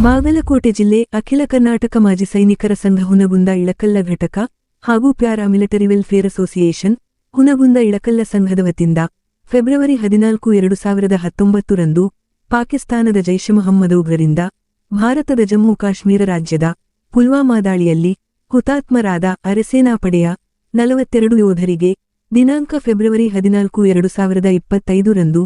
ಬಾಗಲಕೋಟೆ ಜಿಲ್ಲೆ ಅಖಿಲ ಕರ್ನಾಟಕ ಮಾಜಿ ಸೈನಿಕರ ಸಂಘ ಹುನಗುಂದ ಇಳಕಲ್ಲ ಘಟಕ ಹಾಗೂ para military welfare association Hunagund ಇಳಕಲ್ಲ ಸಂಘದ ವತಿಯಿಂದ ಫೆಬ್ರವರಿ ಹದಿನಾಲ್ಕು ಎರಡು ಸಾವಿರದ ಹತ್ತೊಂಬತ್ತರಂದು ಪಾಕಿಸ್ತಾನದ ಜೈಷ್ ಮೊಹಮ್ಮದ್ ಉಗ್ರರಿಂದ ಭಾರತದ ಜಮ್ಮು ಕಾಶ್ಮೀರ ರಾಜ್ಯದ ಪುಲ್ವಾಮಾ ದಾಳಿಯಲ್ಲಿ ಹುತಾತ್ಮರಾದ ಅರೆಸೇನಾ ಪಡೆಯ ನಲವತ್ತೆರಡು ಯೋಧರಿಗೆ ದಿನಾಂಕ ಫೆಬ್ರವರಿ ಹದಿನಾಲ್ಕು ಎರಡು ಸಾವಿರದ ಇಪ್ಪತ್ತೈದರಂದು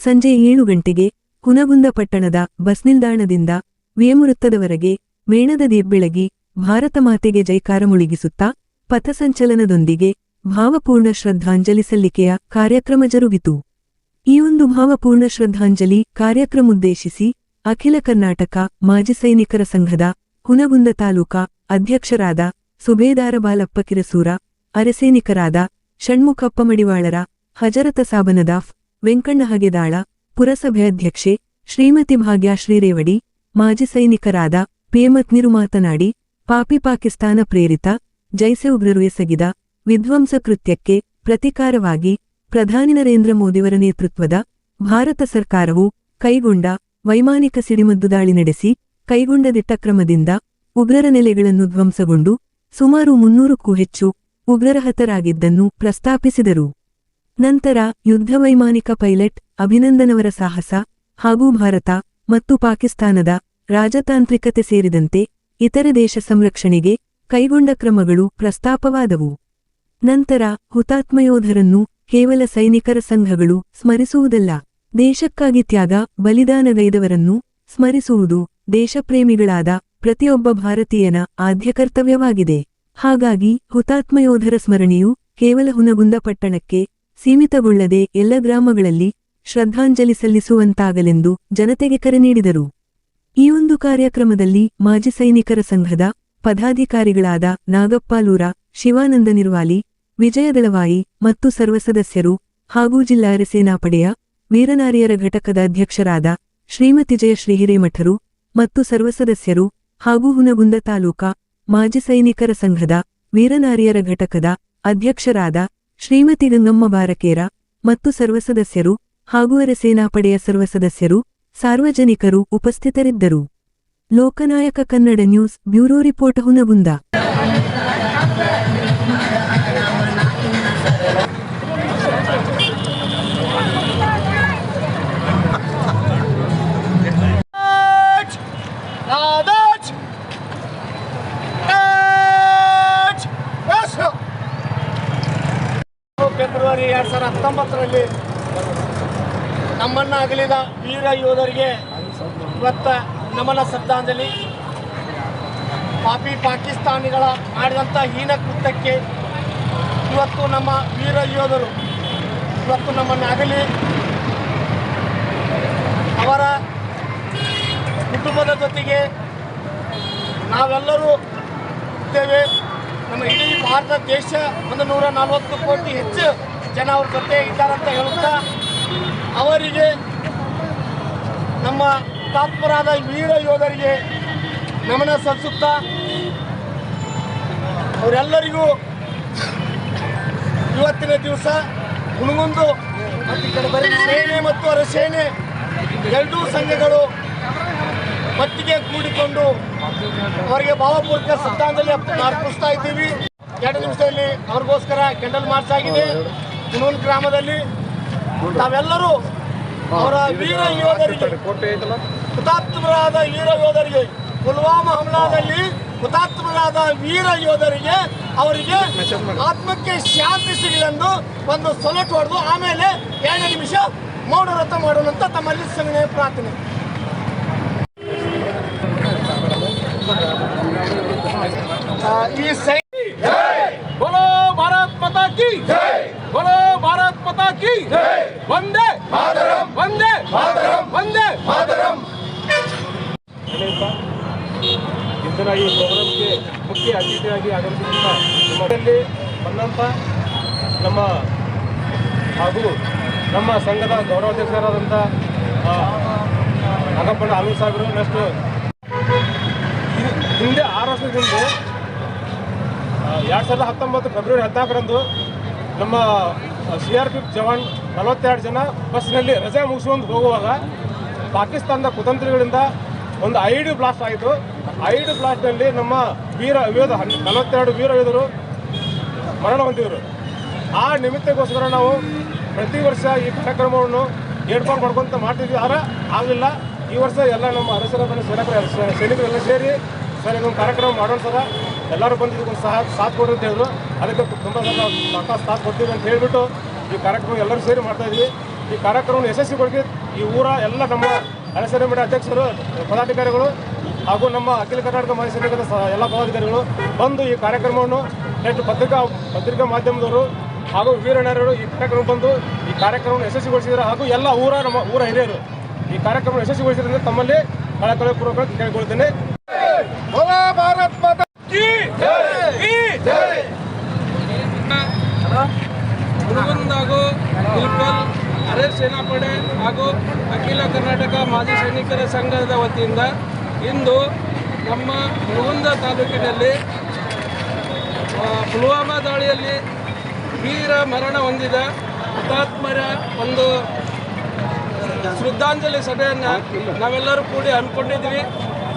ಸಂಜೆ ಏಳು ಗಂಟೆಗೆ ಹುನಗುಂದ ಪಟ್ಟಣದ ಬಸ್ ನಿಲ್ದಾಣದಿಂದ ವಿಯಮೃತ್ತದವರೆಗೆ ಮೇಣದ ದಿಬ್ಬೆಳಗಿ ಭಾರತ ಮಾತೆಗೆ ಜೈಕಾರ ಮುಳುಗಿಸುತ್ತಾ ಪಥಸಂಚಲನದೊಂದಿಗೆ ಭಾವಪೂರ್ಣ ಶ್ರದ್ಧಾಂಜಲಿ ಸಲ್ಲಿಕೆಯ ಕಾರ್ಯಕ್ರಮ ಜರುಗಿತು. ಈ ಒಂದು ಭಾವಪೂರ್ಣ ಶ್ರದ್ಧಾಂಜಲಿ ಕಾರ್ಯಕ್ರಮೋದ್ದೇಶಿಸಿ ಅಖಿಲ ಕರ್ನಾಟಕ ಮಾಜಿ ಸೈನಿಕರ ಸಂಘದ ಹುನಗುಂದ ತಾಲೂಕಾ ಅಧ್ಯಕ್ಷರಾದ ಸುಬೇದಾರ ಬಾಲಪ್ಪ ಕಿರಸೂರ ಅರೆಸೈನಿಕರಾದ ಷಣ್ಮುಖಪ್ಪ ಮಡಿವಾಳರ, ಹಜರತ ಸಾಬನದಾಫ್ ವೆಂಕಣ್ಣ ಹಗೆದಾಳ ಪುರಸಭೆ ಅಧ್ಯಕ್ಷೆ ಶ್ರೀಮತಿ ಭಾಗ್ಯಾಶ್ರೀ ರೇವಡಿ ಮಾಜಿ ಸೈನಿಕರಾದ ಪೇಮತ್ನಿರು ಮಾತನಾಡಿ, ಪಾಪಿ ಪಾಕಿಸ್ತಾನ ಪ್ರೇರಿತ ಜೈಸೆ ಉಗ್ರರು ಎಸಗಿದ ವಿಧ್ವಂಸ ಕೃತ್ಯಕ್ಕೆ ಪ್ರತಿಕಾರವಾಗಿ ಪ್ರಧಾನಿ ನರೇಂದ್ರ ಮೋದಿಯವರ ನೇತೃತ್ವದ ಭಾರತ ಸರ್ಕಾರವು ಕೈಗೊಂಡ ವೈಮಾನಿಕ ಸಿಡಿಮದ್ದು ದಾಳಿ ನಡೆಸಿ, ಕೈಗೊಂಡ ದಿಟ್ಟಕ್ರಮದಿಂದ ಉಗ್ರರ ನೆಲೆಗಳನ್ನು ಧ್ವಂಸಗೊಂಡು ಸುಮಾರು ಮುನ್ನೂರಕ್ಕೂ ಹೆಚ್ಚು ಉಗ್ರರ ಹತರಾಗಿದ್ದನ್ನು ಪ್ರಸ್ತಾಪಿಸಿದರು. ನಂತರ ಯುದ್ಧ ವೈಮಾನಿಕ ಪೈಲಟ್ ಅಭಿನಂದನವರ ಸಾಹಸ ಹಾಗೂ ಭಾರತ ಮತ್ತು ಪಾಕಿಸ್ತಾನದ ರಾಜತಾಂತ್ರಿಕತೆ ಸೇರಿದಂತೆ ಇತರೆ ದೇಶ ಸಂರಕ್ಷಣೆಗೆ ಕೈಗೊಂಡ ಕ್ರಮಗಳು ಪ್ರಸ್ತಾಪವಾದವು. ನಂತರ ಹುತಾತ್ಮಯೋಧರನ್ನು ಕೇವಲ ಸೈನಿಕರ ಸಂಘಗಳು ಸ್ಮರಿಸುವುದಲ್ಲ, ದೇಶಕ್ಕಾಗಿ ತ್ಯಾಗ ಬಲಿದಾನಗೈದವರನ್ನು ಸ್ಮರಿಸುವುದು ದೇಶಪ್ರೇಮಿಗಳಾದ ಪ್ರತಿಯೊಬ್ಬ ಭಾರತೀಯನ ಆದ್ಯ ಕರ್ತವ್ಯವಾಗಿದೆ. ಹಾಗಾಗಿ ಹುತಾತ್ಮಯೋಧರ ಸ್ಮರಣೆಯು ಕೇವಲ ಹುನಗುಂದ ಪಟ್ಟಣಕ್ಕೆ ಸೀಮಿತಗೊಳ್ಳದೆ ಎಲ್ಲ ಗ್ರಾಮಗಳಲ್ಲಿ ಶ್ರದ್ಧಾಂಜಲಿ ಸಲ್ಲಿಸುವಂತಾಗಲೆಂದು ಜನತೆಗೆ ಕರೆ ನೀಡಿದರು. ಈ ಒಂದು ಕಾರ್ಯಕ್ರಮದಲ್ಲಿ ಮಾಜಿ ಸೈನಿಕರ ಸಂಘದ ಪದಾಧಿಕಾರಿಗಳಾದ ನಾಗಪ್ಪಾಲೂರ ಶಿವಾನಂದ ನಿರ್ವಾಲಿ, ವಿಜಯ ದಳವಾಯಿ ಮತ್ತು ಸರ್ವ ಸದಸ್ಯರು ಹಾಗೂ ಜಿಲ್ಲಾ ಸೇನಾಪಡೆಯ ವೀರನಾರಿಯರ ಘಟಕದ ಅಧ್ಯಕ್ಷರಾದ ಶ್ರೀಮತಿ ಜಯಶ್ರೀ ಹಿರೇಮಠರು ಮತ್ತು ಸರ್ವ ಸದಸ್ಯರು ಹಾಗೂ ಹುನಗುಂದ ತಾಲೂಕಾ ಮಾಜಿ ಸೈನಿಕರ ಸಂಘದ ವೀರನಾರಿಯರ ಘಟಕದ ಅಧ್ಯಕ್ಷರಾದ ಶ್ರೀಮತಿ ಗಂಗಮ್ಮ ಬಾರಕೇರ ಮತ್ತು ಸರ್ವ ಸದಸ್ಯರು ಹಾಗೂ ಅರೆಸೇನಾಪಡೆಯ ಸರ್ವ ಸದಸ್ಯರು ಸಾರ್ವಜನಿಕರು ಉಪಸ್ಥಿತರಿದ್ದರು Loknayak Kannada news bureau report Hunagund! February ಎರಡ್ ಸಾವಿರದ ಹತ್ತೊಂಬತ್ತರಲ್ಲಿ ನಮ್ಮನ್ನ ಅಗಲಿದ ವೀರ ಯೋಧರಿಗೆ ಇವತ್ತ ನಮನ ಶ್ರದ್ಧಾಂಜಲಿ. ಪಾಪಿ ಪಾಕಿಸ್ತಾನಿಗಳ ಮಾಡಿದಂಥ ಹೀನ ಕೃತ್ಯಕ್ಕೆ ಇವತ್ತು ನಮ್ಮ ವೀರ ಯೋಧರು, ಇವತ್ತು ನಮ್ಮನ್ನು ಅಗಲಿ ಅವರ ಕುಟುಂಬದ ಜೊತೆಗೆ ನಾವೆಲ್ಲರೂ ಇದ್ದೇವೆ. ನಮ್ಮ ಇಡೀ ಭಾರತ ದೇಶ ಒಂದು ನೂರ ನಲವತ್ತು ಕೋಟಿ ಹೆಚ್ಚು ಜನ ಅವ್ರ ಜೊತೆ ಇದ್ದಾರಂತ ಹೇಳುತ್ತಾ ಅವರಿಗೆ ನಮ್ಮ ತಾತ್ಪರಾದ ವೀರ ಯೋಧರಿಗೆ ನಮನ ಸಲ್ಲಿಸುತ್ತಾ ಅವರೆಲ್ಲರಿಗೂ ಇವತ್ತಿನ ದಿವಸ ಹುಣಗುಂದು ಮತ್ತು ಅವರ ಸೇನೆ ಎರಡೂ ಸಂಘಗಳು ಮತ್ತಿಗೆ ಕೂಡಿಕೊಂಡು ಅವರಿಗೆ ಭಾವಪೂರ್ವಕ ಸಿದ್ಧಾಂತದಲ್ಲಿ ಅರ್ಪಿಸ್ತಾ ಇದ್ದೀವಿ. ಎರಡು ನಿಮಿಷದಲ್ಲಿ ಅವ್ರಿಗೋಸ್ಕರ ಕೆಂಡಲ್ ಮಾರ್ಚ್ ಆಗಿದೆ. ಕುಣೂನ್ ಗ್ರಾಮದಲ್ಲಿ ತಾವೆಲ್ಲರೂ ಅವರ ವೀರ ಯೋಧರಿಗೆ ಹುತಾತ್ಮರಾದ ವೀರ ಯೋಧರಿಗೆ ಪುಲ್ವಾಮಾ ಹಮ್ಲಾದಲ್ಲಿ ಹುತಾತ್ಮರಾದ ವೀರ ಯೋಧರಿಗೆ ಅವರಿಗೆ ಆತ್ಮಕ್ಕೆ ಶಾಂತಿ ಸಿಗಲೆಂದು ಒಂದು ಸೊಲಟ್ ಹೊಡೆದು ಆಮೇಲೆ ಎರಡು ನಿಮಿಷ ಮೌನ ವ್ರತ ಮಾಡೋಣ ಅಂತ ತಮ್ಮಲ್ಲಿ ಸಂಘಟನೆ ಪ್ರಾರ್ಥನೆ ಆ, ಈ ಸೈ बोलो भारत माता की जय बोलो ಮಾತಾ ಕಿ ಒಂದೇ. ಮಾತರಂ. ಒಂದೇ. ಮಾತರಂ. ಒಂದೇ. ಮಾತರಂ. ಇಂದಿನ ಈ ಪ್ರೋಗ್ರಾಮ್ಗೆ ಮುಖ್ಯ ಅತಿಥಿಯಾಗಿ ಆಗಮಿಸಿದಂಥ ನಮ್ಮಲ್ಲಿ ಬಂದಂಥ ನಮ್ಮ ಹಾಗೂ ನಮ್ಮ ಸಂಘದ ಗೌರವಾಧ್ಯಕ್ಷರಾದಂಥ ನಾಗಪ್ಪಣ್ಣ ಆಮಿ ಸಾಹೇಬರು ನೆಕ್ಸ್ಟ್ ಹಿಂದೆ ಆರು ವರ್ಷದ ಎರಡು ಸಾವಿರದ ಹತ್ತೊಂಬತ್ತು ಫೆಬ್ರವರಿ ಹದಿನಾಲ್ಕರಂದು ನಮ್ಮ ಸಿ ಆರ್ ಪಿ ಜವಾನ್ ನಲವತ್ತೆರಡು ಜನ ಬಸ್ನಲ್ಲಿ ರಜೆ ಮುಗಿಸ್ಕೊಂಡು ಹೋಗುವಾಗ ಪಾಕಿಸ್ತಾನದ ಕುತಂತ್ರಿಗಳಿಂದ ಒಂದು ಐಡಿ ಬ್ಲಾಸ್ಟ್ ಆಯಿತು ಐಡಿ ಬ್ಲಾಸ್ಟ್ನಲ್ಲಿ ನಮ್ಮ ವೀರ ಯೋಧ ನಲವತ್ತೆರಡು ವೀರ ಯೋಧರು ಮರಣ ಹೊಂದಿದರು ಆ ನಿಮಿತ್ತಕ್ಕೋಸ್ಕರ ನಾವು ಪ್ರತಿ ವರ್ಷ ಈ ಕಾರ್ಯಕ್ರಮವನ್ನು ಏರ್ಪಾಡು ಮಾಡ್ಕೊಂತ ಮಾಡ್ತಿದ್ವಿ. ಆದರೆ ಆಗಲಿಲ್ಲ. ಈ ವರ್ಷ ಎಲ್ಲ ನಮ್ಮ ಅರಸರ ಸೈನಿಕರು ಸೈನಿಕರೆಲ್ಲ ಸೇರಿ ಸರ್ ಇದೊಂದು ಕಾರ್ಯಕ್ರಮ ಮಾಡೋಣ ಸರ. ಎಲ್ಲರೂ ಬಂದು ಇದಕ್ಕೊಂದು ಸಹ ಸಾಥ್ ಕೊಡ್ರಿ ಅಂತ ಹೇಳಿದ್ರು. ಅದಕ್ಕೆ ತುಂಬ ಸಾಕಷ್ಟು ಸಾಥ್ ಕೊಡ್ತೀವಿ ಅಂತ ಹೇಳಿಬಿಟ್ಟು ಈ ಕಾರ್ಯಕ್ರಮ ಎಲ್ಲರೂ ಸೇರಿ ಮಾಡ್ತಾ ಇದ್ವಿ. ಈ ಕಾರ್ಯಕ್ರಮವನ್ನು ಯಶಸ್ವಿಗೊಳಿಸಿ ಈ ಊರ ಎಲ್ಲ ನಮ್ಮ ಅರಸರ ಮಂಡಳಿ ಅಧ್ಯಕ್ಷರು, ಪದಾಧಿಕಾರಿಗಳು ಹಾಗೂ ನಮ್ಮ ಅಖಿಲ ಕರ್ನಾಟಕ ಮಹಿಳಾ ಎಲ್ಲ ಪದಾಧಿಕಾರಿಗಳು ಬಂದು ಈ ಕಾರ್ಯಕ್ರಮವನ್ನು ನೆಟ್ಟು ಪತ್ರಿಕಾ ಪತ್ರಿಕಾ ಮಾಧ್ಯಮದವರು ಹಾಗೂ ವೀರಣ್ಣರು ಈ ಕಾರ್ಯಕ್ರಮ ಬಂದು ಈ ಕಾರ್ಯಕ್ರಮವನ್ನು ಯಶಸ್ವಿಗೊಳಿಸಿದ್ರು ಹಾಗೂ ಎಲ್ಲ ಊರ, ನಮ್ಮ ಊರ ಹಿರಿಯರು ಈ ಕಾರ್ಯಕ್ರಮ ಯಶಸ್ವಿಗೊಳಿಸಿದ್ರಿಂದ ತಮ್ಮಲ್ಲಿ ಕಳಕಳಿ ಪೂರ್ವಕ ಕೇಳಿಕೊಳ್ತೇನೆ ಬೋಲೋ ಭಾರತ್ ಮಾತಾ ಹುಡುಗಂದ ಹಾಗೂ ಇಲ್ಕಲ್ ಅರೆ ಸೇನಾಪಡೆ ಹಾಗೂ ಅಖಿಲ ಕರ್ನಾಟಕ ಮಾಜಿ ಸೈನಿಕರ ಸಂಘದ ವತಿಯಿಂದ ಇಂದು ನಮ್ಮ ಮುಗುಂದ ತಾಲೂಕಿನಲ್ಲಿ ಪುಲ್ವಾಮಾ ದಾಳಿಯಲ್ಲಿ ವೀರ ಮರಣ ಹೊಂದಿದ ಹುತಾತ್ಮರ ಒಂದು ಶ್ರದ್ಧಾಂಜಲಿ ಸಭೆಯನ್ನು ನಾವೆಲ್ಲರೂ ಕೂಡಿ ಹಮ್ಮಿಕೊಂಡಿದ್ವಿ.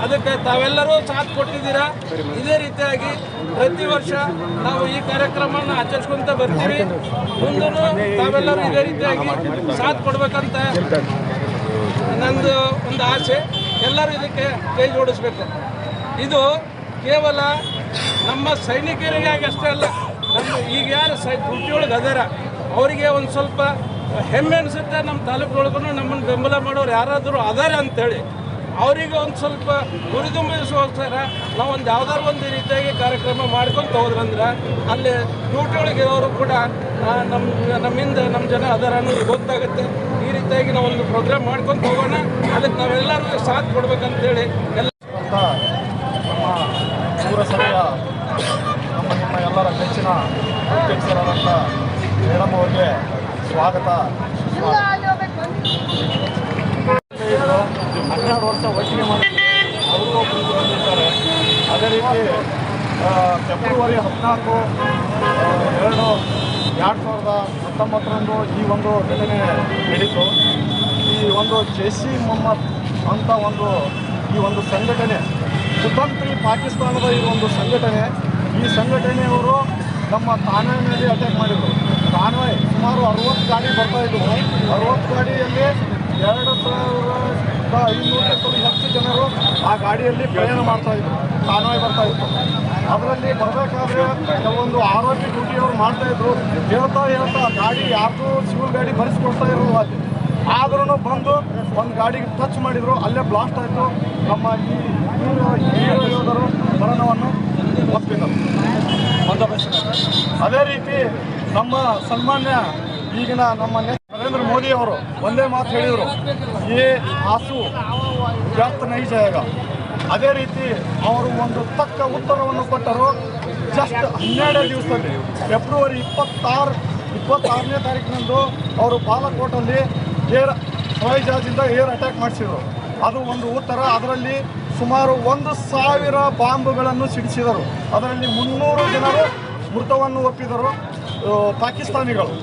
ಅದಕ್ಕೆ ತಾವೆಲ್ಲರೂ ಸಾಥ್ ಕೊಟ್ಟಿದ್ದೀರಾ? ಇದೇ ರೀತಿಯಾಗಿ ಪ್ರತಿ ವರ್ಷ ನಾವು ಈ ಕಾರ್ಯಕ್ರಮವನ್ನು ಆಚರಿಸ್ಕೊಂತ ಬರ್ತೀವಿ. ಮುಂದೂ ತಾವೆಲ್ಲರೂ ಇದೇ ರೀತಿಯಾಗಿ ಸಾಥ್ ಕೊಡ್ಬೇಕಂತ ನಂದು ಒಂದು ಆಸೆ. ಎಲ್ಲರೂ ಇದಕ್ಕೆ ಕೈ ಜೋಡಿಸ್ಬೇಕು. ಇದು ಕೇವಲ ನಮ್ಮ ಸೈನಿಕರಿಗಾಗಿ ಅಷ್ಟೇ ಅಲ್ಲ, ನಮ್ಮ ಈಗ ಯಾರು ಸೈ ಕೃತಿಯೊಳಗೆ ಅದಾರ, ಅವರಿಗೆ ಒಂದು ಸ್ವಲ್ಪ ಹೆಮ್ಮೆ ಅನಿಸುತ್ತೆ. ನಮ್ಮ ತಾಲೂಕೊಳಗೂ ನಮ್ಮನ್ನು ಬೆಂಬಲ ಮಾಡೋರು ಯಾರಾದರೂ ಅದಾರ ಅಂತೇಳಿ. ಅವರಿಗೆ ಒಂದು ಸ್ವಲ್ಪ ಹುರಿದುಂಬಿಸುವೋಸ್ಕರ ನಾವು ಒಂದು ಯಾವ್ದಾದ್ರು ಒಂದು ರೀತಿಯಾಗಿ ಕಾರ್ಯಕ್ರಮ ಮಾಡ್ಕೊಂಡು ಹೋದ್ರಂದ್ರೆ ಅಲ್ಲಿ ಡ್ಯೂಟಿಯೊಳಗೆ ಇರೋರು ಕೂಡ ನಮ್ಮ ನಮ್ಮಿಂದ ನಮ್ಮ ಜನ ಅದರ ಅನ್ನೋದು ಗೊತ್ತಾಗುತ್ತೆ. ಈ ರೀತಿಯಾಗಿ ನಾವು ಒಂದು ಪ್ರೋಗ್ರಾಮ್ ಮಾಡ್ಕೊಂಡು ಹೋಗೋಣ. ಅದಕ್ಕೆ ನಾವೆಲ್ಲರೂ ಸಾಥ್ ಕೊಡ್ಬೇಕಂತೇಳಿ ಎಲ್ಲ ಅಂತ ನಮ್ಮ ಪುರಸಭೆಯ ನಮ್ಮ ನಿಮ್ಮ ಎಲ್ಲರ ನೆಚ್ಚಿನ ಅಧ್ಯಕ್ಷರಾದಂಥ ಮೇಡಮ್ ಅವರಿಗೆ ಸ್ವಾಗತ. ಹನ್ನೆರಡು ವರ್ಷ ಒಟ್ಟಿಗೆ ಮಾಡಿ ಅವರು ಬಂದಿದ್ದಾರೆ. ಅದೇ ರೀತಿ ಫೆಬ್ರವರಿ ಹದಿನಾಲ್ಕು ಎರಡು ಎರಡು ಸಾವಿರದ ಹತ್ತೊಂಬತ್ತರಂದು ಈ ಒಂದು ಘಟನೆ ನಡೀತು. ಈ ಒಂದು ಜೈಸಿ ಮೊಹಮ್ಮದ್ ಅಂತ ಒಂದು, ಈ ಒಂದು ಸಂಘಟನೆ ಕುತಂತ್ರಿ ಪಾಕಿಸ್ತಾನದ ಈ ಒಂದು ಸಂಘಟನೆ, ಈ ಸಂಘಟನೆಯವರು ನಮ್ಮ ತಾನ್ವಾಯ್ ಮೇಲೆ ಅಟ್ಯಾಕ್ ಮಾಡಿದರು. ತಾನ್ವಾಯ್ ಸುಮಾರು ಅರವತ್ತು ಗಾಡಿ ಬರ್ತಾ ಇದ್ವು. ಅರವತ್ತು ಗಾಡಿಯಲ್ಲಿ ಎರಡು ಸಾವಿರದ ಐನೂರಕ್ಕೂ ಹೆಚ್ಚು ಜನರು ಆ ಗಾಡಿಯಲ್ಲಿ ಪ್ರಯಾಣ ಮಾಡ್ತಾ ಇದ್ರು ಕಾನ್ವಾಯ್ ಬರ್ತಾ ಇತ್ತು. ಅದರಲ್ಲಿ ಬರಬೇಕಾದ್ರೆ ಕೆಲವೊಂದು ಆರೋಗ್ಯ ಡ್ಯೂಟಿಯವರು ಮಾಡ್ತಾ ಇದ್ರು. ಹೇಳ್ತಾ ಹೇಳ್ತಾ ಗಾಡಿ ಯಾರ್ದು ಸಿವಿಲ್ ಗಾಡಿ ಭರಿಸ್ಕೊಡ್ತಾ ಇರಲಿಲ್ಲ ಅಲ್ಲಿ. ಆದ್ರೂ ಬಂದು ಒಂದು ಗಾಡಿಗೆ ಟಚ್ ಮಾಡಿದ್ರು ಅಲ್ಲೇ ಬ್ಲಾಸ್ಟ್ ಆಯಿತು. ನಮ್ಮ ಈ ಯೋಧರು ಮರಣವನ್ನು ಒಪ್ಪಿದರು ಅದೇ ರೀತಿ ನಮ್ಮ ಸನ್ಮಾನ್ಯ ಈಗಿನ ನಮ್ಮ ನರೇಂದ್ರ ಮೋದಿ ಅವರು ಒಂದೇ ಮಾತು ಹೇಳಿದರು. ಈ ಆಸು ವ್ಯರ್ಥ ನೈಜ ಈಗ ಅದೇ ರೀತಿ ಅವರು ಒಂದು ತಕ್ಕ ಉತ್ತರವನ್ನು ಕೊಟ್ಟರು ಜಸ್ಟ್ ಹನ್ನೆರಡೇ ದಿವಸದಲ್ಲಿ. ಫೆಬ್ರವರಿ ಇಪ್ಪತ್ತಾರು, ಇಪ್ಪತ್ತಾರನೇ ತಾರೀಕಿನಂದು ಅವರು ಬಾಲಕೋಟಲ್ಲಿ ಏರ್ ಜಹಾಜಿಂದ ಏರ್ ಅಟ್ಯಾಕ್ ಮಾಡಿಸಿದರು. ಅದು ಒಂದು ಉತ್ತರ. ಅದರಲ್ಲಿ ಸುಮಾರು ಒಂದು ಸಾವಿರ ಬಾಂಬುಗಳನ್ನು ಸಿಡಿಸಿದರು. ಅದರಲ್ಲಿ ಮುನ್ನೂರು ಜನರು ಮೃತವನ್ನು ಒಪ್ಪಿದರು ಪಾಕಿಸ್ತಾನಿಗಳು.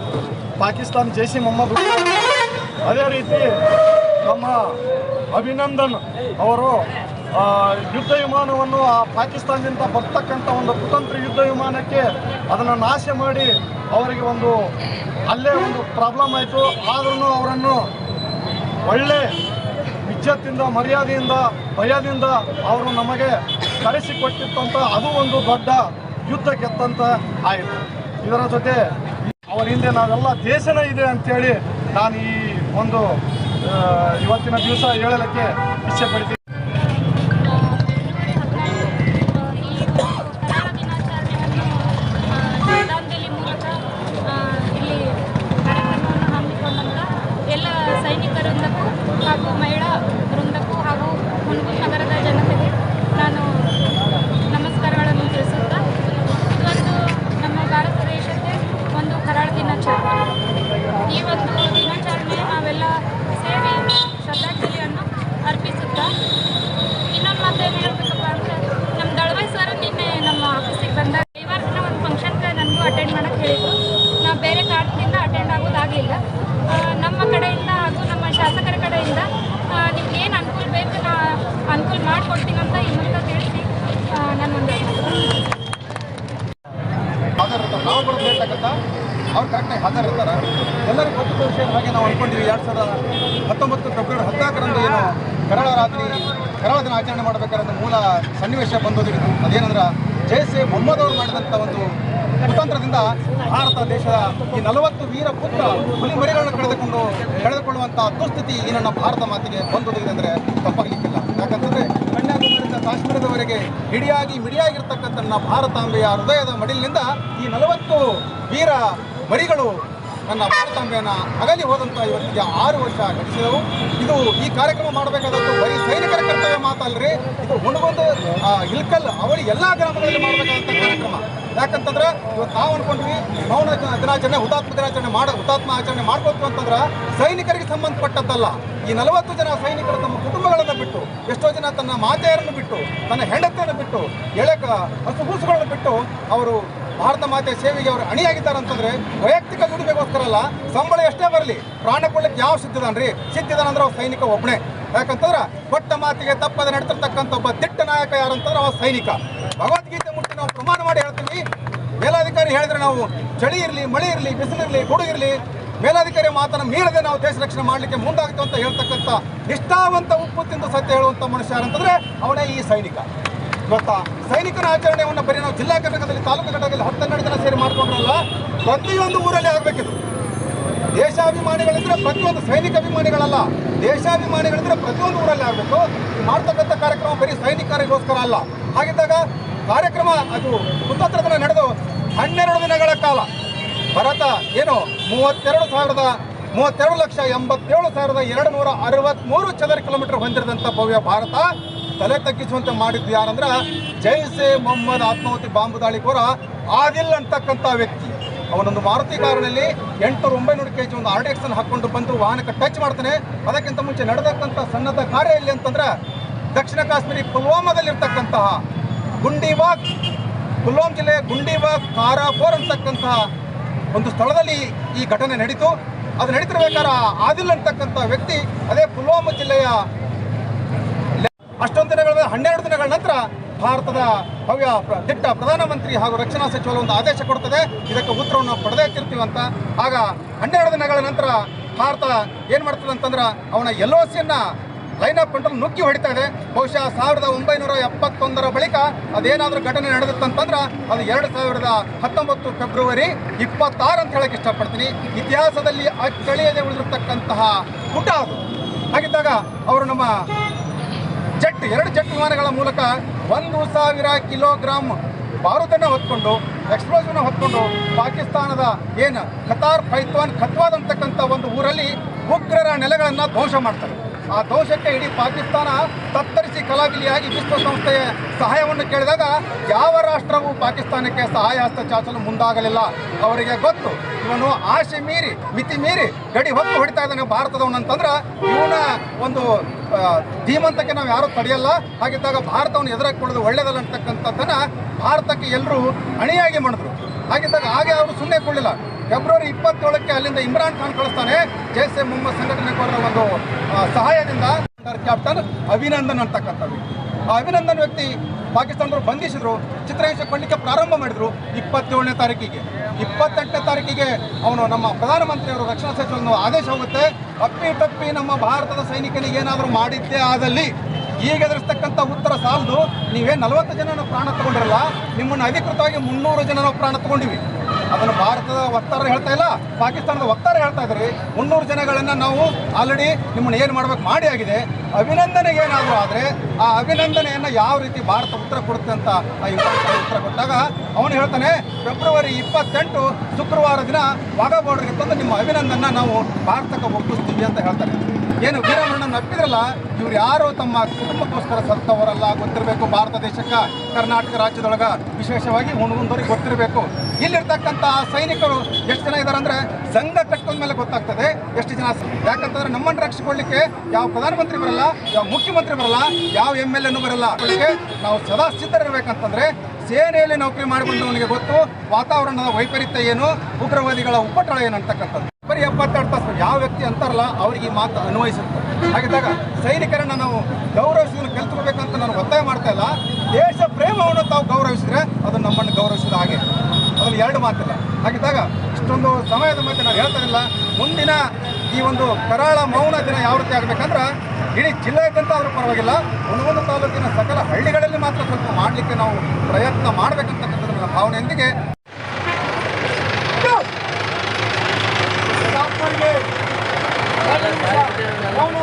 ಪಾಕಿಸ್ತಾನ ಜೈಸಿ ಮೊಹಮ್ಮದ್ ಅದೇ ರೀತಿ ನಮ್ಮ ಅಭಿನಂದನ್ ಅವರು ಯುದ್ಧ ವಿಮಾನವನ್ನು ಆ ಪಾಕಿಸ್ತಾನದಿಂದ ಬರ್ತಕ್ಕಂಥ ಒಂದು ಕುತಂತ್ರ ಯುದ್ಧ ವಿಮಾನಕ್ಕೆ ಅದನ್ನು ನಾಶ ಮಾಡಿ ಅವರಿಗೆ ಒಂದು, ಅಲ್ಲೇ ಒಂದು ಪ್ರಾಬ್ಲಮ್ ಆಯಿತು. ಆದ್ರೂ ಅವರನ್ನು ಒಳ್ಳೆ ಇಜ್ಜತ್ತಿಂದ, ಮರ್ಯಾದೆಯಿಂದ, ಭಯದಿಂದ ಅವರು ನಮಗೆ ಕರೆಸಿಕೊಟ್ಟಿತ್ತಂತ ಅದು ಒಂದು ದೊಡ್ಡ ಯುದ್ಧ ಗೆದ್ದಂತ ಆಯಿತು. ಇದರ ಜೊತೆ ಅವರ ಹಿಂದೆ ನಾವೆಲ್ಲ ದೇಶನೇ ಇದೆ ಅಂತೇಳಿ ನಾನು ಈ ಒಂದು ಇವತ್ತಿನ ದಿವಸ ಹೇಳಲಿಕ್ಕೆ ಇಚ್ಛೆ ಪಡ್ತೀನಿ ಈ ಕನ್ನಡ ದಿನಾಚರಣೆಯನ್ನು ಆ, ಶ್ರದ್ಧಾಂಜಲಿ ಮೂಲಕ ಆ, ಇಲ್ಲಿ ಕಾರ್ಯಕ್ರಮವನ್ನು ಹಮ್ಮಿಕೊಂಡಂಥ ಎಲ್ಲ ಸೈನಿಕ ವೃಂದಕ್ಕೂ ಹಾಗೂ ಮಹಿಳಾ ವೃಂದಕ್ಕೂ ಹಾಗೂ ಹುಣಗೂರು ನಗರದ ಜನತೆಗೆ ನಾನು ನಮಸ್ಕಾರಗಳನ್ನು ತಿಳಿಸುತ್ತಾ ಇವತ್ತು ನಮ್ಮ ಭಾರತ ದೇಶಕ್ಕೆ ಒಂದು ಕರಾಳ ದಿನಾಚರಣೆ ಈ ಒಂದು ದಿನಾಚರಣೆ ನಾವೆಲ್ಲ ಸೇರಿ ಶ್ರದ್ಧಾಂಜಲಿಯನ್ನು ಅರ್ಪಿಸುತ್ತಾ ಇನ್ನೊಂದು ಮಾತೇನು ಹೇಳ್ಬೇಕಪ್ಪ ಅಂದ್ರೆ ನಮ್ಮ ದಳವಾಯಿ ಸರ್ ನಿನ್ನೆ ನಮ್ಮ ಆಫೀಸಿಗೆ ಬಂದಾಗ ರವಿವಾರನ ಒಂದು ಫಂಕ್ಷನ್ಗೆ ನನಗೂ ಅಟೆಂಡ್ ಮಾಡಕ್ಕೆ ಹೇಳಿದ್ರು ನಾವು ಬೇರೆ ಕಾರಣದಿಂದ ಅಟೆಂಡ್ ಆಗೋದಾಗಲಿಲ್ಲ ಆ, ನಮ್ಮ ಕಡೆಯಿಂದ ಹಾಗೂ ನಮ್ಮ ಶಾಸಕರ ಕಡೆಯಿಂದ ನಿಮ್ಗೆ ಏನು ಅನುಕೂಲ ಬೇಕು ನಾ ಅನುಕೂಲ ಮಾಡಿಕೊಡ್ತೀನಂತ ಇನ್ನೊಂದು ತಿಳಿಸಿ ನನ್ನೊಂದು ಹಾಜರಿರ್ತಾರೆ ನಾವು ಬರೋದು ಲೇಟ್ ಆಗತ್ತಾ ಅವ್ರು ಕರೆಕ್ಟಾಗಿ ಹಾಜರಿರ್ತಾರೆ ಎಲ್ಲರಿಗೂ ಗೊತ್ತಿದ್ದ ವಿಷಯದ ಹಾಗೆ ನಾವು ಅಂದ್ಕೊಂಡಿವಿ ಎರಡು ಸಾವಿರದ ಹತ್ತೊಂಬತ್ತು ಫೆಬ್ರವರಿ ಹದಿನಾಲ್ಕರಂದು ಏನು ಕರಾಳ ರಾತ್ರಿ ಕರಾಳ ದಿನ ಮಾಡಬೇಕಾದ್ರೆ ಮೂಲ ಸನ್ನಿವೇಶ ಬಂದೋದಿತ್ತು ಅದೇನಂದ್ರೆ ಜೈಸೆ ಮೊಹಮ್ಮದ್ ಅವರು ಮಾಡಿದಂಥ ಒಂದು ಕುತಂತ್ರದಿಂದ ಭಾರತ ದೇಶದ ಈ ನಲವತ್ತು ವೀರ ಪುತ್ರ ಹುಲಿ ಮರಿಗಳನ್ನು ಕಳೆದುಕೊಂಡು ಕಳೆದುಕೊಳ್ಳುವಂಥ ದುಸ್ಥಿತಿ ಈ ನನ್ನ ಭಾರತ ಮಾತಿಗೆ ಬಂದೋದಿದೆ ಅಂದರೆ ತಪ್ಪಾಗಲಿಕ್ಕಿಲ್ಲ. ಯಾಕಂತಂದರೆ ಕನ್ಯಾಕುಮಾರಿಯಿಂದ ಕಾಶ್ಮೀರದವರೆಗೆ ಹಿಡಿಯಾಗಿ ಮಿಡಿಯಾಗಿರ್ತಕ್ಕಂಥ ನನ್ನ ಭಾರತಾಂಬೆಯ ಹೃದಯದ ಮಡಿಲಿನಿಂದ ಈ ನಲವತ್ತು ವೀರ ಮರಿಗಳು ನನ್ನ ಭಾರತಾಂಬೆಯನ್ನು ಅಗಲಿ ಹೋದಂಥ ಇವತ್ತಿಗೆ ಆರು ವರ್ಷ ಗಳಿಸಿದವು ಇದು ಈ ಕಾರ್ಯಕ್ರಮ ಮಾಡಬೇಕಾದದ್ದು ಬರೀ ಸೈನಿಕರ ಕರ್ತವ್ಯ ಮಾತಲ್ರಿ ಇದು ಹುಣಗೊಂದು ಇಲ್ಕಲ್ ಅವಳಿ ಎಲ್ಲ ಗ್ರಾಮಗಳಲ್ಲಿ ಮಾಡಬೇಕಾದಂಥ ಕಾರ್ಯಕ್ರಮ. ಯಾಕಂತಂದ್ರೆ ಇವತ್ತು ನಾವು ಅನ್ಕೊಂಡ್ವಿ, ಮೌನ ದಿನಾಚರಣೆ, ಹುತಾತ್ಮ ದಿನಾಚರಣೆ ಮಾಡ ಹುತಾತ್ಮ ಆಚರಣೆ ಮಾಡ್ಬೇಕು ಅಂತಂದ್ರೆ ಸೈನಿಕರಿಗೆ ಸಂಬಂಧಪಟ್ಟದ್ದಲ್ಲ. ಈ ನಲವತ್ತು ಜನ ಸೈನಿಕರು ತಮ್ಮ ಕುಟುಂಬಗಳನ್ನು ಬಿಟ್ಟು, ಎಷ್ಟೋ ಜನ ತನ್ನ ಮಾತೆಯರನ್ನು ಬಿಟ್ಟು, ತನ್ನ ಹೆಂಡತಿಯನ್ನು ಬಿಟ್ಟು, ಎಳೆಕ ಹಸುಗೂಸುಗಳನ್ನು ಬಿಟ್ಟು ಅವರು ಭಾರತ ಮಾತೆ ಸೇವೆಗೆ ಅವರು ಅಣಿಯಾಗಿದ್ದಾರೆ ಅಂತಂದ್ರೆ ವೈಯಕ್ತಿಕ ದುಡಿಮೆಗೋಸ್ಕರ ಅಲ್ಲ, ಸಂಬಳ ಎಷ್ಟೇ ಬರಲಿ, ಪ್ರಾಣ ಕೊಡ್ಲಿಕ್ಕೆ ಯಾವ ಸಿದ್ಧದಾನ್ರಿ? ಸಿದ್ಧದಾನಂದ್ರೆ ಅವ್ರ ಸೈನಿಕ ಒಬ್ಬನೇ ಯಾಕಂತಂದ್ರೆ ಕೊಟ್ಟ ಮಾತಿಗೆ ತಪ್ಪದೆ ನಡೆತಿರ್ತಕ್ಕಂಥ ಒಬ್ಬ ದಿಟ್ಟ ನಾಯಕ ಯಾರಂತಂದ್ರೆ ಅವ ಸೈನಿಕ. ಭಗವದ್ಗೀತೆ ಮುಟ್ಟಿ ನಾವು ಪ್ರಮಾಣ ಮಾಡಿ ಹೇಳ್ತೀವಿ ಮೇಲಾಧಿಕಾರಿ ಹೇಳಿದ್ರೆ ನಾವು ಚಳಿ ಇರಲಿ, ಮಳೆ ಇರಲಿ ಬಿಸಿಲಿರಲಿ ಗುಡುಗಿರಲಿ ಮೇಲಾಧಿಕಾರಿ ಮಾತನ್ನು ಮೀಳದೆ ನಾವು ದೇಶ ರಕ್ಷಣೆ ಮಾಡಲಿಕ್ಕೆ ಮುಂದಾಗುತ್ತೆ ಅಂತ ಹೇಳ್ತಕ್ಕಂಥ ನಿಷ್ಠಾವಂತ ಉಪ್ಪು ತಿಂದು ಸತ್ಯ ಹೇಳುವಂಥ ಮನುಷ್ಯ ಯಾರಂತಂದ್ರೆ ಅವನೇ ಈ ಸೈನಿಕ. ಗೊತ್ತಾ ಸೈನಿಕರ ಆಚರಣೆಯನ್ನು ಬರೀ ನಾವು ಜಿಲ್ಲಾ ಘಟಕದಲ್ಲಿ ತಾಲೂಕು ಘಟಕದಲ್ಲಿ ಹತ್ತನ್ನೆರಡು ಜನ ಸೇರಿ ಮಾಡಿಕೊಂಡ್ರಲ್ಲ, ಪ್ರತಿಯೊಂದು ಊರಲ್ಲಿ ಆಗಬೇಕಿದು. ದೇಶಾಭಿಮಾನಿಗಳಿದ್ರೆ ಪ್ರತಿಯೊಂದು ಸೈನಿಕ ಅಭಿಮಾನಿಗಳಲ್ಲ, ದೇಶಾಭಿಮಾನಿಗಳಿದ್ರೆ ಪ್ರತಿಯೊಂದು ಊರಲ್ಲಿ ಆಗಬೇಕು. ಮಾಡ್ತಕ್ಕಂಥ ಕಾರ್ಯಕ್ರಮ ಬರೀ ಸೈನಿಕರಿಗೋಸ್ಕರ ಅಲ್ಲ. ಹಾಗಿದ್ದಾಗ ಕಾರ್ಯಕ್ರಮ ಅದು ಕುತಂತ್ರ ದಿನ ನಡೆದು ಹನ್ನೆರಡು ದಿನಗಳ ಕಾಲ. ಭಾರತ ಏನು ಮೂವತ್ತೆರಡು ಸಾವಿರದ ಮೂವತ್ತೆರಡು ಲಕ್ಷ ಎಂಬತ್ತೇಳು ಸಾವಿರದ ಎರಡು ನೂರ ಅರವತ್ತ್ಮೂರು ಚದರ ಕಿಲೋಮೀಟರ್ ಹೊಂದಿರದಂಥ ಭವ್ಯ ಭಾರತ. ತಲೆ ತಗ್ಗಿಸುವಂತೆ ಮಾಡಿದ್ದು ಯಾರಂದ್ರೆ ಜೈಸೆ ಮೊಹಮ್ಮದ್ ಆತ್ಮಾಹುತಿ ಬಾಂಬು ದಾಳಿಕೋರ ಆದಿಲ್ ಅಂತಕ್ಕಂಥ ವ್ಯಕ್ತಿ. ಅವನೊಂದು ಮಾರುತಿ ಕಾರಿನಲ್ಲಿ ಎಂಟುನೂರ ಒಂಬೈನೂರು ಕೆ ಜಿ ಒಂದು ಆರ್ ಅನ್ನು ಹಾಕೊಂಡು ಬಂದು ವಾಹನಕ್ಕೆ ಟಚ್ ಮಾಡ್ತಾನೆ. ಅದಕ್ಕಿಂತ ಮುಂಚೆ ನಡೆದಕ್ಕಂಥ ಸನ್ನದ್ಧ ಕಾರ್ಯ ಎಲ್ಲಿ ಅಂತಂದ್ರೆ ದಕ್ಷಿಣ ಕಾಶ್ಮೀರಿ ಪುಲ್ವಾಮಾದಲ್ಲಿರ್ತಕ್ಕಂತಹ ಗುಂಡಿಬಾಗ್ ಪುಲ್ವಾಮ್ ಜಿಲ್ಲೆಯ ಗುಂಡಿಬಾಗ್ ಕಾರಾಪೋರ್ ಅಂತಕ್ಕಂತಹ ಒಂದು ಸ್ಥಳದಲ್ಲಿ ಈ ಘಟನೆ ನಡೀತು. ಅದು ನಡೀತಿರ್ಬೇಕಾದ್ರೆ ಆದಿಲ್ ಅಂತಕ್ಕಂಥ ವ್ಯಕ್ತಿ ಅದೇ ಪುಲ್ವಾಮಾ ಜಿಲ್ಲೆಯ ಅಷ್ಟೊಂದು ದಿನಗಳ ಹನ್ನೆರಡು ದಿನಗಳ ನಂತರ ಭಾರತದ ಭವ್ಯ ದಿಟ್ಟ ಪ್ರಧಾನಮಂತ್ರಿ ಹಾಗೂ ರಕ್ಷಣಾ ಸಚಿವರು ಒಂದು ಆದೇಶ ಕೊಡ್ತದೆ. ಇದಕ್ಕೆ ಉತ್ತರವನ್ನು ಪಡೆದೇ ಅಂತ ಆಗ ಹನ್ನೆರಡು ದಿನಗಳ ನಂತರ ಭಾರತ ಏನು ಮಾಡ್ತದೆ ಅಂತಂದ್ರೆ ಅವನ ಎಲ್ ಓ ಸಿಯನ್ನು ಲೈನ್ ಅಪ್ ಕಂಟ್ರೋಲ್ ನುಗ್ಗಿ ಹೊಡಿತಾ ಇದೆ. ಬಹುಶಃ ಸಾವಿರದ ಒಂಬೈನೂರ ಎಪ್ಪತ್ತೊಂದರ ಬಳಿಕ ಅದೇನಾದರೂ ಘಟನೆ ನಡೆದಿತ್ತಂತಂದ್ರೆ ಅದು ಎರಡು ಸಾವಿರದ ಹತ್ತೊಂಬತ್ತು ಫೆಬ್ರವರಿ ಇಪ್ಪತ್ತಾರು ಅಂತ ಹೇಳಕ್ಕೆ ಇಷ್ಟಪಡ್ತೀನಿ. ಇತಿಹಾಸದಲ್ಲಿ ಅಚ್ಚಳಿಯದೆ ಉಳಿದಿರ್ತಕ್ಕಂತಹ ಪುಟ ಅದು. ಹಾಗಿದ್ದಾಗ ಅವರು ನಮ್ಮ ಜೆಟ್, ಎರಡು ಜೆಟ್ ವಿಮಾನಗಳ ಮೂಲಕ ಒಂದು ಸಾವಿರ ಕಿಲೋಗ್ರಾಮ್ ಬಾರುದನ್ನು ಹೊತ್ಕೊಂಡು, ಎಕ್ಸ್ಪ್ಲೋಸಿವ್ನ ಹೊತ್ಕೊಂಡು ಪಾಕಿಸ್ತಾನದ ಏನು ಖತಾರ್ ಪೈತ್ವಾನ್ ಖತ್ವಾದಂತಕ್ಕಂಥ ಒಂದು ಊರಲ್ಲಿ ಉಗ್ರರ ನೆಲೆಗಳನ್ನು ಧ್ವಂಸ ಮಾಡ್ತಾರೆ. ಆ ದೋಷಕ್ಕೆ ಇಡೀ ಪಾಕಿಸ್ತಾನ ತತ್ತರಿಸಿ ಕಲಾಗಿಲಿಯಾಗಿ ವಿಶ್ವಸಂಸ್ಥೆಯ ಸಹಾಯವನ್ನು ಕೇಳಿದಾಗ ಯಾವ ರಾಷ್ಟ್ರವೂ ಪಾಕಿಸ್ತಾನಕ್ಕೆ ಸಹಾಯ ಹಸ್ತ ಚಾಚಲು ಮುಂದಾಗಲಿಲ್ಲ. ಅವರಿಗೆ ಗೊತ್ತು, ಇವನು ಆಶೆ ಮೀರಿ, ಮಿತಿ ಮೀರಿ ಗಡಿ ಹೊತ್ತು ಹೊಡಿತಾ ಇದ್ದಾನೆ ಭಾರತದವನು ಅಂತಂದ್ರೆ ಇವನ ಒಂದು ಧೀಮಂತಕ್ಕೆ ನಾವು ಯಾರೂ ತಡೆಯಲ್ಲ. ಹಾಗಿದ್ದಾಗ ಭಾರತವನ್ನು ಎದುರಾಕೊಳ್ಳೋದು ಒಳ್ಳೆಯದಲ್ಲ ಅಂತಕ್ಕಂಥದ್ದನ್ನು ಭಾರತಕ್ಕೆ ಎಲ್ಲರೂ ಅಣಿಯಾಗಿ ಮಾಡಿದ್ರು ಹಾಗಿದ್ದಾಗ ಹಾಗೆ ಅವರು ಸುಮ್ಮನೆ ಕೊಡಲಿಲ್ಲ. ಫೆಬ್ರವರಿ ಇಪ್ಪತ್ತೇಳಕ್ಕೆ ಅಲ್ಲಿಂದ ಇಮ್ರಾನ್ ಖಾನ್ ಕಳಿಸ್ತಾನೆ. ಜೈಸೆ ಮೊಹಮ್ಮದ್ ಸಂಘಟನೆಗೋರ ಒಂದು ಆ, ಸಹಾಯದಿಂದ ಕ್ಯಾಪ್ಟನ್ ಅಭಿನಂದನ್ ಅಂತಕ್ಕಂಥ ವ್ಯಕ್ತಿ. ಆ ಅಭಿನಂದನ್ ವ್ಯಕ್ತಿ ಪಾಕಿಸ್ತಾನದವರು ಬಂಧಿಸಿದ್ರು ಚಿತ್ರಹಿಂಸೆ ಕೊಡಲಿಕ್ಕೆ ಪ್ರಾರಂಭ ಮಾಡಿದ್ರು ಇಪ್ಪತ್ತೇಳನೇ ತಾರೀಕಿಗೆ. ಇಪ್ಪತ್ತೆಂಟನೇ ತಾರೀಕಿಗೆ ಅವನು ನಮ್ಮ ಪ್ರಧಾನಮಂತ್ರಿಯವರು ರಕ್ಷಣಾ ಸಚಿವರನ್ನು ಆದೇಶ ಹೋಗುತ್ತೆ. ಅಪ್ಪಿ ತಪ್ಪಿ ನಮ್ಮ ಭಾರತದ ಸೈನಿಕನಿಗೆ ಏನಾದರೂ ಮಾಡಿದ್ದೇ ಆದಲ್ಲಿ ಈಗ ಎದುರಿಸ್ತಕ್ಕಂಥ ಉತ್ತರ ಸಾಲದು. ನೀವೇ ನಲವತ್ತು ಜನ ಪ್ರಾಣ ತಗೊಂಡಿರಲ್ಲ ನಿಮ್ಮನ್ನು ಅಧಿಕೃತವಾಗಿ ಮುನ್ನೂರು ಜನ ಪ್ರಾಣ ತಗೊಂಡಿವಿ. ಅದನ್ನು ಭಾರತದ ವಕ್ತಾರ ಹೇಳ್ತಾ ಇಲ್ಲ, ಪಾಕಿಸ್ತಾನದ ವಕ್ತಾರ ಹೇಳ್ತಾ ಇದ್ದಾರೆ. ಮುನ್ನೂರು ಜನಗಳನ್ನು ನಾವು ಆಲ್ರೆಡಿ ನಿಮ್ಮನ್ನು ಏನು ಮಾಡ್ಬೇಕು, ಮಾಡಿ ಆಗಿದೆ. ಅಭಿನಂದನೆಗೆ ಏನಾದರೂ ಆದರೆ ಆ ಅಭಿನಂದನೆಯನ್ನು ಯಾವ ರೀತಿ ಭಾರತ ಉತ್ತರ ಕೊಡುತ್ತೆ ಅಂತ ಆ ಉತ್ತರ ಕೊಟ್ಟಾಗ ಅವನು ಹೇಳ್ತಾನೆ, ಫೆಬ್ರವರಿ ಇಪ್ಪತ್ತೆಂಟು ಶುಕ್ರವಾರ ದಿನ ವಾಘಾ ಬಾರ್ಡರ್ಗೆ ತಂದು ನಿಮ್ಮ ಅಭಿನಂದನ ನಾವು ಭಾರತಕ್ಕೆ ಒಪ್ಪಿಸ್ತೀವಿ ಅಂತ ಹೇಳ್ತಾರೆ ಏನು ವೀರಮರಣನ ಅಪ್ಪಿದ್ರಲ್ಲ ಇವ್ರು ಯಾರು ತಮ್ಮ ಕುಟುಂಬಕ್ಕೋಸ್ಕರ ಸತ್ತವರಲ್ಲ ಗೊತ್ತಿರಬೇಕು ಭಾರತ ದೇಶಕ್ಕೆ, ಕರ್ನಾಟಕ ರಾಜ್ಯದೊಳಗ ವಿಶೇಷವಾಗಿ ಹುಣಗುಂದವ್ರಿಗೆ ಗೊತ್ತಿರಬೇಕು. ಇಲ್ಲಿರ್ತಕ್ಕಂಥ ಸೈನಿಕರು ಎಷ್ಟು ಜನ ಇದ್ದಾರೆ ಅಂದ್ರೆ ಸಂಘ ಕಟ್ಟಿದ ಮೇಲೆ ಗೊತ್ತಾಗ್ತದೆ ಎಷ್ಟು ಜನ. ಯಾಕಂತಂದ್ರೆ ನಮ್ಮನ್ನು ರಕ್ಷಿಸಿಕೊಳ್ಳಿಕ್ಕೆ ಯಾವ ಪ್ರಧಾನಮಂತ್ರಿ ಬರಲ್ಲ ಯಾವ ಮುಖ್ಯಮಂತ್ರಿ ಬರಲ್ಲ, ಯಾವ ಎಂ ಎಲ್ ಎನು ಬರಲ್ಲ. ಅದಕ್ಕೆ ನಾವು ಸದಾ ಸಿದ್ಧರಿರ್ಬೇಕಂತಂದ್ರೆ ಸೇನೆಯಲ್ಲಿ ನೌಕರಿ ಮಾಡಿಕೊಂಡವನಿಗೆ ಗೊತ್ತು, ವಾತಾವರಣದ ವೈಪರೀತ್ಯ ಏನು, ಉಗ್ರವಾದಿಗಳ ಉಪಟಳ ಏನು ಅಂತಕ್ಕಂಥದ್ದು. ಬರೀ ಎಪ್ಪತ್ತೆರಡು ತಾಸು ಯಾವ ವ್ಯಕ್ತಿ ಅಂತಾರಲ್ಲ, ಅವರಿಗೆ ಈ ಮಾತು ಅನ್ವಯಿಸುತ್ತೆ. ಹಾಗಿದ್ದಾಗ ಸೈನಿಕರನ್ನ ನಾವು ಗೌರವಿಸೋದನ್ನು ಕಲ್ತ್ಕೋಬೇಕಂತ ನಾನು ಒತ್ತಾಯ ಮಾಡ್ತಾ ಇಲ್ಲ. ದೇಶ ಪ್ರೇಮವನ್ನು ತಾವು ಗೌರವಿಸಿದ್ರೆ ಅದು ನಮ್ಮನ್ನು ಗೌರವಿಸಿದ ಹಾಗೆ. ಅದ್ರಲ್ಲಿ ಎರಡು ಮಾತಿಲ್ಲ. ಹಾಗಿದ್ದಾಗ ಇಷ್ಟೊಂದು ಸಮಯದ ಮಧ್ಯೆ ನಾನು ಹೇಳ್ತಾ ಇಲ್ಲ ಮುಂದಿನ ಈ ಒಂದು ಕರಾಳ ಮೌನ ದಿನ ಯಾವ ರೀತಿ ಆಗಬೇಕಂದ್ರೆ ಇಡೀ ಜಿಲ್ಲೆಯಾದ್ಯಂತ ಆದರೂ ಪರವಾಗಿಲ್ಲ ಒಂದೊಂದು ತಾಲೂಕಿನ ಸಕಲ ಹಳ್ಳಿಗಳಲ್ಲಿ ಮಾತ್ರ ಸ್ವಲ್ಪ ಮಾಡಲಿಕ್ಕೆ ನಾವು ಪ್ರಯತ್ನ ಮಾಡಬೇಕಂತಕ್ಕಂಥದ್ದು ನನ್ನ ಭಾವನೆಯೊಂದಿಗೆ ಮೌನ